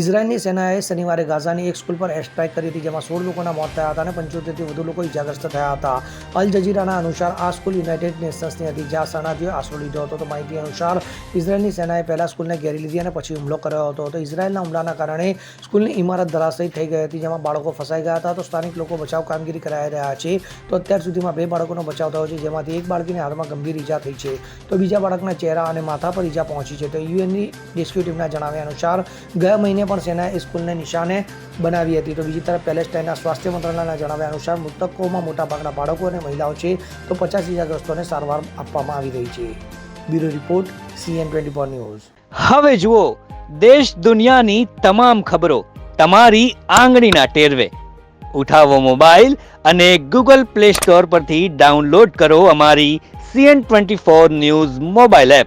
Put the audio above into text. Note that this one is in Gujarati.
ઇઝરાયલની સેનાએ શનિવારે ગાઝાની એક સ્કૂલ પર એર કરી હતી, જેમાં સોળ લોકોના મોત થયા હતા અને પંચોતેરથી વધુ લોકો ઇજાગ્રસ્ત થયા હતા. અલ જજીરાના અનુસાર આ સ્કૂલ યુનાઇટેડ નેશન્સની હતી, જ્યાં શરણાર્થીઓએ આશરો લીધો હતો. તો માહિતી અનુસાર, ઇઝરાયલની સેનાએ પહેલાં સ્કૂલને ઘેરી લીધી અને પછી હુમલો કર્યો હતો. તો ઇઝરાયલના હુમલાના કારણે સ્કૂલની ઇમારત ધરાશયી થઈ ગઈ હતી, જેમાં બાળકો ફસાઈ ગયા હતા. તો સ્થાનિક લોકો બચાવ કામગીરી કરાઈ રહ્યા છે. તો અત્યાર સુધીમાં બે બાળકોનો બચાવ થયો છે, જેમાંથી એક બાળકીને હાલમાં ગંભીર ઈજા થઈ છે. તો બીજા બાળકના ચહેરા અને માથા પર ઈજા પહોંચી છે. તો યુએનની રેસ્ક્યુ ટીમના જણાવ્યા અનુસાર, ગયા મહિને પણ સેનાએ સ્કૂલને નિશાને બનાવી હતી. તો બીજી તરફ પેલેસ્ટાઇનના સ્વાસ્થ્ય મંત્રાલયના જણાવ્યા અનુસાર મૃતકોમાં મોટાભાગના બાળકો અને મહિલાઓ છે. તો પચાસ ઇજાગ્રસ્તોને સારવાર આપવામાં આવી રહી છે. Bureau report, CN twenty four news. હવે જુઓ, દેશ દુનિયાની તમામ ખબરો તમારી આંગળીના ટેરવે. ઉઠાવો મોબાઈલ અને ગૂગલ પ્લે સ્ટોર પરથી ડાઉનલોડ કરો અમારી CN twenty four news mobile app.